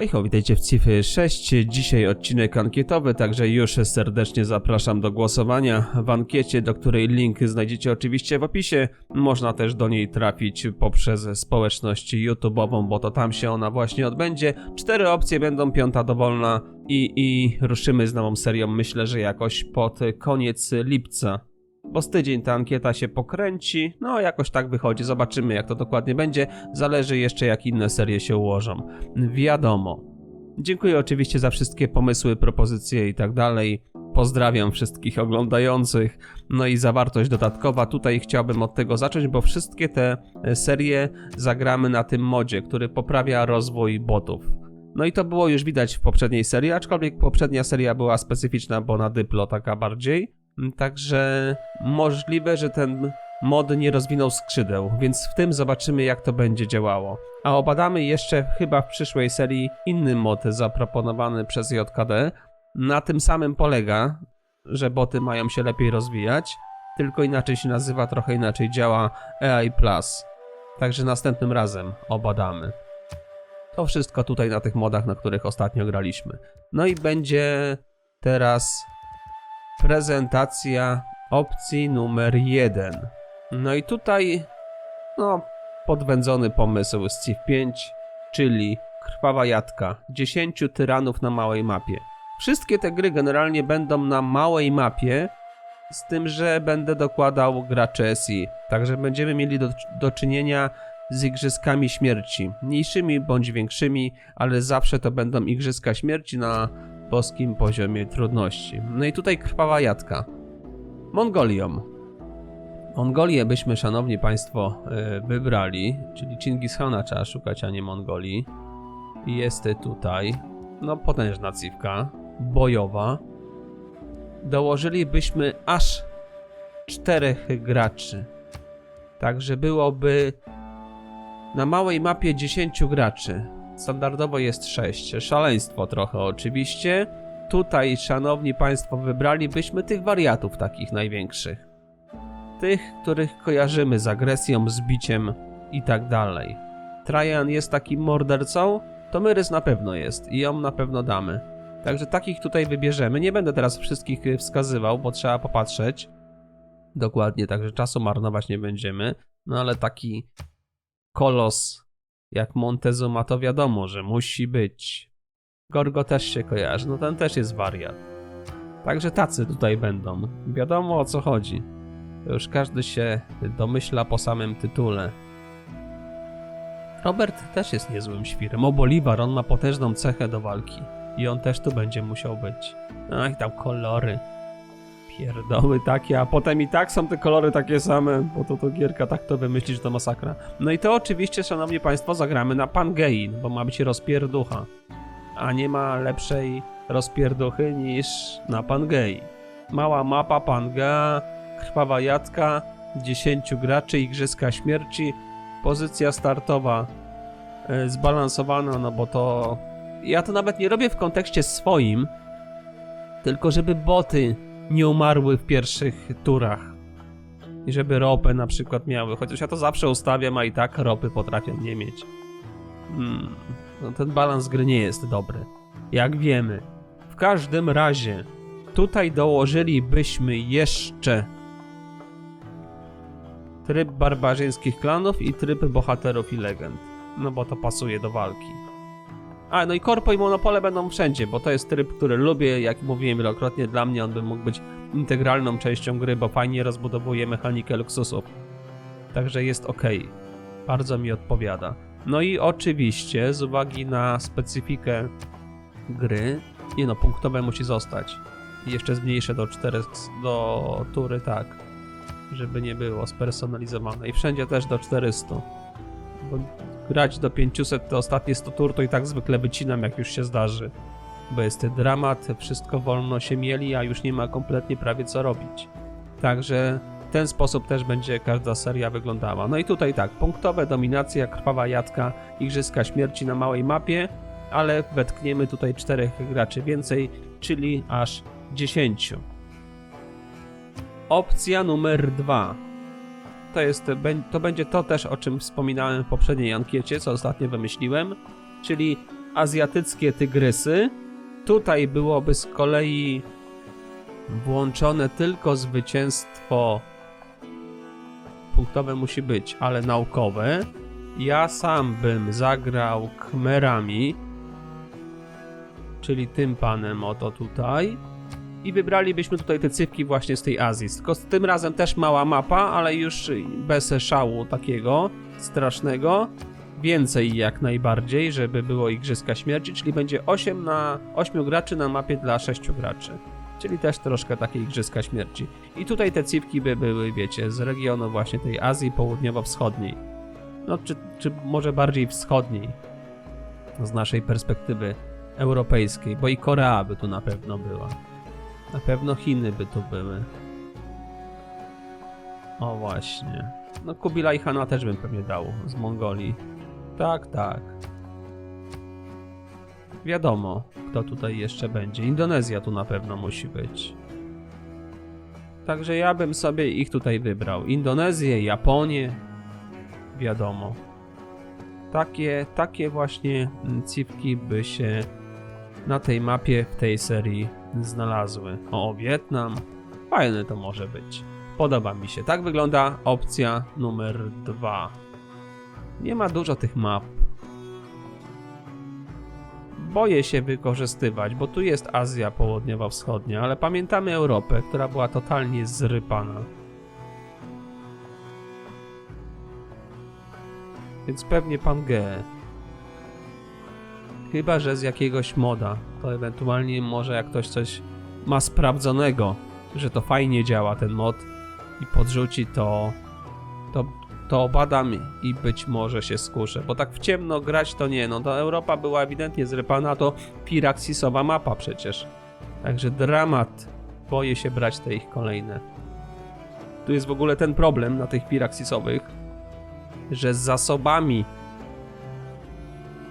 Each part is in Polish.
Hej, witajcie w Cify 6. Dzisiaj odcinek ankietowy, także już serdecznie zapraszam do głosowania w ankiecie, do której link znajdziecie oczywiście w opisie. Można też do niej trafić poprzez społeczność YouTube'ową, bo to tam się ona właśnie odbędzie. Cztery opcje będą, piąta dowolna i, i ruszymy z nową serią, myślę, że jakoś pod koniec lipca. Bo z tydzień ta ankieta się pokręci, no jakoś tak wychodzi, zobaczymy jak to dokładnie będzie, zależy jeszcze jak inne serie się ułożą. Wiadomo. Dziękuję oczywiście za wszystkie pomysły, propozycje i tak dalej. Pozdrawiam wszystkich oglądających. No i zawartość dodatkowa, tutaj chciałbym od tego zacząć, bo wszystkie te e, serie zagramy na tym modzie, który poprawia rozwój botów. No i to było już widać w poprzedniej serii, aczkolwiek poprzednia seria była specyficzna, bo na dyplo taka bardziej. Także możliwe, że ten mod nie rozwinął skrzydeł, więc w tym zobaczymy jak to będzie działało. A obadamy jeszcze chyba w przyszłej serii inny mod zaproponowany przez JKD. Na tym samym polega, że boty mają się lepiej rozwijać, tylko inaczej się nazywa, trochę inaczej działa AI+. Także następnym razem obadamy. To wszystko tutaj na tych modach, na których ostatnio graliśmy. No i będzie teraz prezentacja opcji numer 1. No i tutaj, no, podwędzony pomysł z CIF 5, czyli Krwawa Jadka, 10 tyranów na małej mapie. Wszystkie te gry generalnie będą na małej mapie, z tym, że będę dokładał gracze SI. Także będziemy mieli do, do czynienia z igrzyskami śmierci. Mniejszymi bądź większymi, ale zawsze to będą igrzyska śmierci na boskim poziomie trudności. No i tutaj krwawa jadka. Mongolią. Mongolię byśmy, szanowni państwo, yy, wybrali, czyli Chingis Khana trzeba szukać, a nie Mongolii. Jest tutaj, no potężna cywka, bojowa. Dołożylibyśmy aż czterech graczy. Także byłoby na małej mapie 10 graczy. Standardowo jest 6. Szaleństwo trochę oczywiście. Tutaj, szanowni państwo, wybralibyśmy tych wariatów takich największych. Tych, których kojarzymy z agresją, z biciem i tak dalej. Trajan jest takim mordercą, to Myrys na pewno jest i ją na pewno damy. Także takich tutaj wybierzemy. Nie będę teraz wszystkich y, wskazywał, bo trzeba popatrzeć. Dokładnie, także czasu marnować nie będziemy. No ale taki kolos jak Montezuma to wiadomo, że musi być. Gorgo też się kojarzy, no ten też jest wariat. Także tacy tutaj będą. Wiadomo o co chodzi. To już każdy się domyśla po samym tytule. Robert też jest niezłym świrem. O Bolivar, on ma potężną cechę do walki. I on też tu będzie musiał być. Ach, tam kolory. Pierdoły takie, a potem i tak są te kolory takie same, bo to to gierka tak to wymyśli, że to masakra. No i to oczywiście, szanowni państwo, zagramy na Pangei, bo ma być rozpierducha. A nie ma lepszej rozpierduchy niż na Pangei. Mała mapa Panga, krwawa jadka, 10 graczy, igrzyska śmierci, pozycja startowa e, zbalansowana, no bo to... Ja to nawet nie robię w kontekście swoim, tylko żeby boty nie umarły w pierwszych turach. I żeby ropę na przykład miały. Chociaż ja to zawsze ustawiam, a i tak ropy potrafią nie mieć. Hmm. No ten balans gry nie jest dobry. Jak wiemy. W każdym razie, tutaj dołożylibyśmy jeszcze tryb barbarzyńskich klanów i tryb bohaterów i legend. No bo to pasuje do walki. A, no i korpo i monopole będą wszędzie, bo to jest tryb, który lubię, jak mówiłem wielokrotnie, dla mnie on by mógł być integralną częścią gry, bo fajnie rozbudowuje mechanikę luksusów. Także jest ok. Bardzo mi odpowiada. No i oczywiście, z uwagi na specyfikę gry, nie no, punktowe musi zostać. Jeszcze zmniejszę do 4, do tury, tak. Żeby nie było spersonalizowane. I wszędzie też do 400. Grać do 500 te ostatnie 100 tur to i tak zwykle wycinam jak już się zdarzy. Bo jest dramat, wszystko wolno się mieli, a już nie ma kompletnie prawie co robić. Także w ten sposób też będzie każda seria wyglądała. No i tutaj tak, punktowe, dominacja, krwawa jadka, igrzyska śmierci na małej mapie, ale wetkniemy tutaj czterech graczy więcej, czyli aż 10. Opcja numer 2 to jest, to będzie to też, o czym wspominałem w poprzedniej ankiecie, co ostatnio wymyśliłem, czyli azjatyckie tygrysy. Tutaj byłoby z kolei włączone tylko zwycięstwo punktowe musi być, ale naukowe. Ja sam bym zagrał Khmerami, czyli tym panem oto tutaj. I wybralibyśmy tutaj te cyfki właśnie z tej Azji. Tylko tym razem też mała mapa, ale już bez szału takiego strasznego. Więcej jak najbardziej, żeby było Igrzyska Śmierci, czyli będzie 8 na 8 graczy na mapie dla 6 graczy. Czyli też troszkę takie Igrzyska Śmierci. I tutaj te cipki by były, wiecie, z regionu właśnie tej Azji Południowo-Wschodniej. No, czy, czy może bardziej wschodniej. Z naszej perspektywy europejskiej, bo i Korea by tu na pewno była. Na pewno Chiny by tu były. O właśnie. No Kubilaj Hana też bym pewnie dał z Mongolii. Tak, tak. Wiadomo, kto tutaj jeszcze będzie. Indonezja tu na pewno musi być. Także ja bym sobie ich tutaj wybrał. Indonezję, Japonię. Wiadomo. Takie, takie właśnie cipki by się na tej mapie w tej serii znalazły. O, Wietnam. Fajne to może być. Podoba mi się. Tak wygląda opcja numer dwa. Nie ma dużo tych map. Boję się wykorzystywać, bo tu jest Azja Południowo-Wschodnia, ale pamiętamy Europę, która była totalnie zrypana. Więc pewnie pan G. Chyba, że z jakiegoś moda. To ewentualnie może jak ktoś coś ma sprawdzonego, że to fajnie działa ten mod i podrzuci to, to, to obadam i być może się skuszę. Bo tak w ciemno grać to nie, no to Europa była ewidentnie zrypana, to Piraxisowa mapa przecież. Także dramat. Boję się brać te ich kolejne. Tu jest w ogóle ten problem na tych Piraxisowych, że z zasobami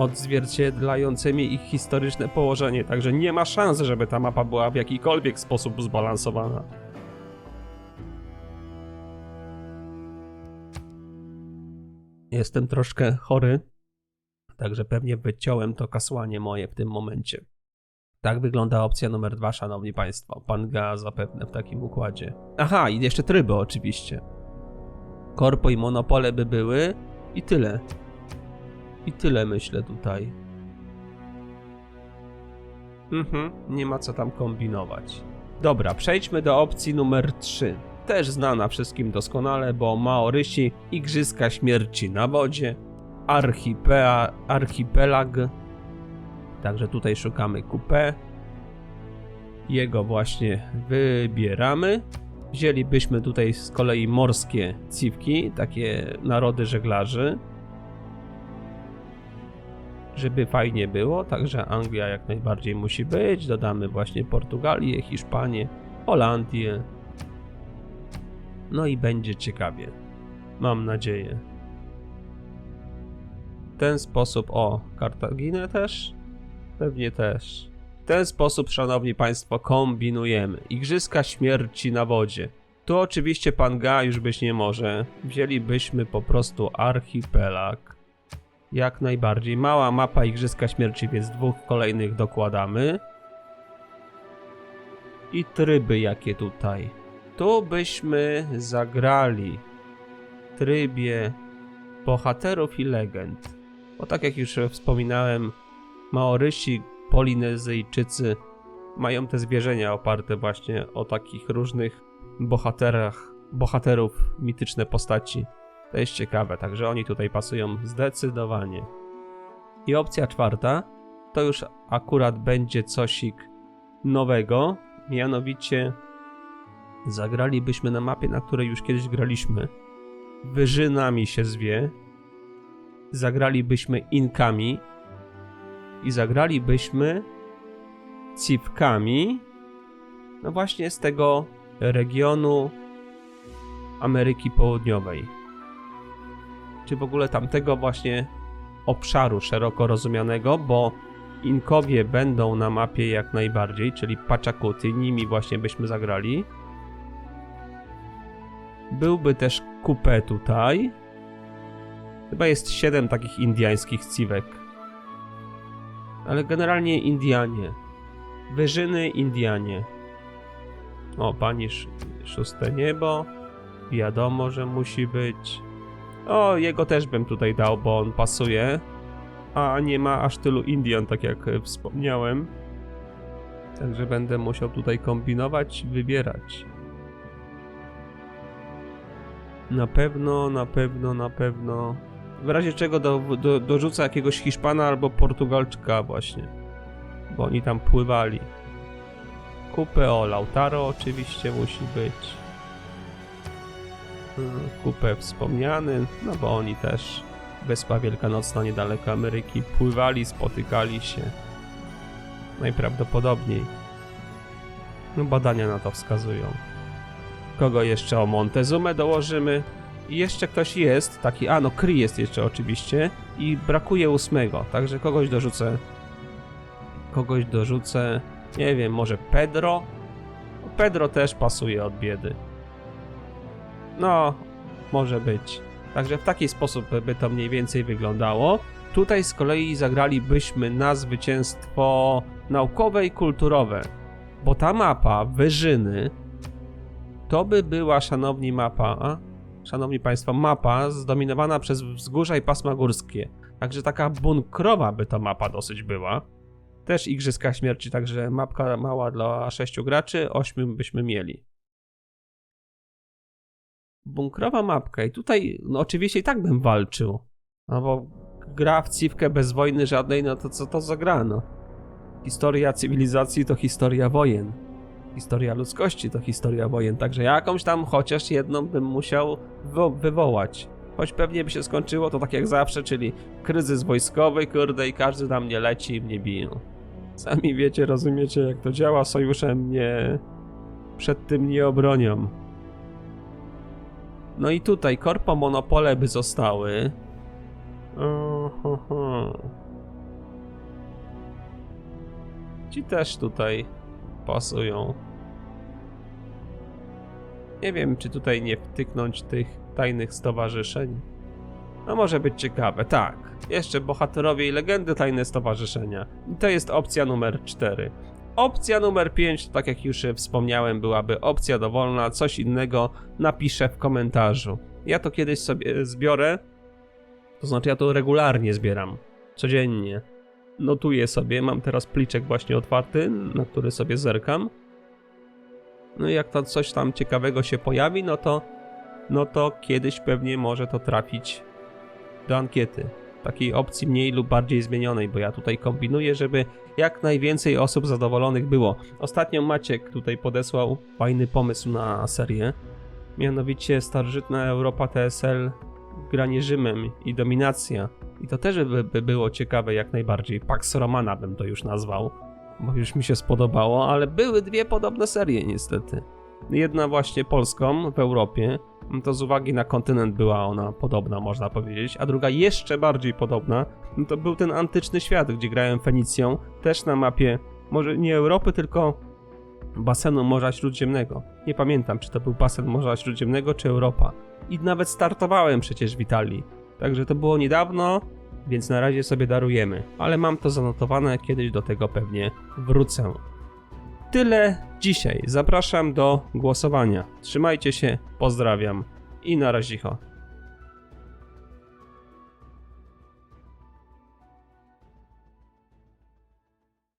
odzwierciedlającymi ich historyczne położenie, także nie ma szans, żeby ta mapa była w jakikolwiek sposób zbalansowana. Jestem troszkę chory, także pewnie wyciąłem to kasłanie moje w tym momencie. Tak wygląda opcja numer dwa, szanowni państwo. Pan Ga zapewne w takim układzie. Aha, i jeszcze tryby oczywiście. Korpo i monopole by były i tyle. I tyle myślę tutaj. Mhm, nie ma co tam kombinować. Dobra, przejdźmy do opcji numer 3. Też znana wszystkim doskonale, bo Maorysi, Igrzyska Śmierci na wodzie, Archipea, Archipelag. Także tutaj szukamy coupé. Jego właśnie wybieramy. Wzięlibyśmy tutaj z kolei morskie ciwki, takie narody żeglarzy żeby fajnie było, także Anglia jak najbardziej musi być. Dodamy właśnie Portugalię, Hiszpanię, Holandię. No i będzie ciekawie. Mam nadzieję. W ten sposób, o, Kartaginę też? Pewnie też. W ten sposób, szanowni państwo, kombinujemy. Igrzyska śmierci na wodzie. Tu oczywiście pan Ga już być nie może. Wzięlibyśmy po prostu archipelag. Jak najbardziej. Mała mapa Igrzyska Śmierci, więc dwóch kolejnych dokładamy. I tryby jakie tutaj. Tu byśmy zagrali w trybie bohaterów i legend. Bo tak jak już wspominałem, Maorysi, Polinezyjczycy mają te zwierzenia oparte właśnie o takich różnych bohaterach, bohaterów, mityczne postaci. To jest ciekawe, także oni tutaj pasują zdecydowanie. I opcja czwarta to już akurat będzie cosik nowego, mianowicie zagralibyśmy na mapie, na której już kiedyś graliśmy. Wyżynami się zwie. Zagralibyśmy Inkami i zagralibyśmy Cipkami. No właśnie z tego regionu Ameryki Południowej czy w ogóle tamtego właśnie obszaru szeroko rozumianego, bo Inkowie będą na mapie jak najbardziej, czyli Pachakuty, nimi właśnie byśmy zagrali. Byłby też Kupę tutaj. Chyba jest 7 takich indiańskich ciwek. Ale generalnie Indianie. Wyżyny Indianie. O, pani sz szóste niebo. Wiadomo, że musi być. O, jego też bym tutaj dał, bo on pasuje. A nie ma aż tylu Indian, tak jak e, wspomniałem. Także będę musiał tutaj kombinować, wybierać. Na pewno, na pewno, na pewno. W razie czego do, do, dorzucę jakiegoś Hiszpana albo Portugalczyka właśnie. Bo oni tam pływali. Kupę o Lautaro oczywiście musi być. Mm, Kupę wspomniany, no bo oni też Wyspa Wielkanocna niedaleko Ameryki pływali, spotykali się. Najprawdopodobniej. No badania na to wskazują. Kogo jeszcze o Montezumę dołożymy? I jeszcze ktoś jest, taki, a no Kri jest jeszcze oczywiście i brakuje ósmego, także kogoś dorzucę. Kogoś dorzucę, nie wiem, może Pedro? Pedro też pasuje od biedy. No, może być. Także w taki sposób by to mniej więcej wyglądało. Tutaj z kolei zagralibyśmy na zwycięstwo naukowe i kulturowe, bo ta mapa Wyżyny to by była, szanowni mapa, szanowni państwo, mapa zdominowana przez wzgórza i pasma górskie. Także taka bunkrowa by to mapa dosyć była. Też Igrzyska Śmierci, także mapka mała dla 6 graczy, 8 byśmy mieli. Bunkrowa mapka i tutaj no oczywiście i tak bym walczył. No bo gra w cywkę bez wojny żadnej, no to co to za gra, no. Historia cywilizacji to historia wojen. Historia ludzkości to historia wojen, także jakąś tam chociaż jedną bym musiał wo- wywołać. Choć pewnie by się skończyło to tak jak zawsze, czyli kryzys wojskowy, kurde, i każdy na mnie leci i mnie biją. Sami wiecie, rozumiecie jak to działa, sojusze mnie przed tym nie obronią. No i tutaj korpo monopole by zostały. Ci też tutaj pasują. Nie wiem, czy tutaj nie wtyknąć tych tajnych stowarzyszeń. No może być ciekawe, tak. Jeszcze bohaterowie i legendy tajne stowarzyszenia. I to jest opcja numer 4. Opcja numer 5, tak jak już wspomniałem, byłaby opcja dowolna, coś innego napiszę w komentarzu. Ja to kiedyś sobie zbiorę, to znaczy ja to regularnie zbieram, codziennie. Notuję sobie, mam teraz pliczek właśnie otwarty, na który sobie zerkam. No i jak to coś tam ciekawego się pojawi, no to, no to kiedyś pewnie może to trafić do ankiety. Takiej opcji mniej lub bardziej zmienionej, bo ja tutaj kombinuję, żeby jak najwięcej osób zadowolonych było. Ostatnio Maciek tutaj podesłał fajny pomysł na serię. Mianowicie starożytna Europa TSL granie Rzymem i dominacja. I to też by, by było ciekawe jak najbardziej. Pax Romana bym to już nazwał, bo już mi się spodobało, ale były dwie podobne serie niestety. Jedna właśnie polską w Europie, to z uwagi na kontynent była ona podobna, można powiedzieć, a druga jeszcze bardziej podobna, to był ten antyczny świat, gdzie grałem Fenicją, też na mapie, może nie Europy, tylko basenu Morza Śródziemnego. Nie pamiętam, czy to był basen Morza Śródziemnego, czy Europa. I nawet startowałem przecież w Italii. Także to było niedawno, więc na razie sobie darujemy. Ale mam to zanotowane, kiedyś do tego pewnie wrócę. Tyle dzisiaj. Zapraszam do głosowania. Trzymajcie się, pozdrawiam i na razie.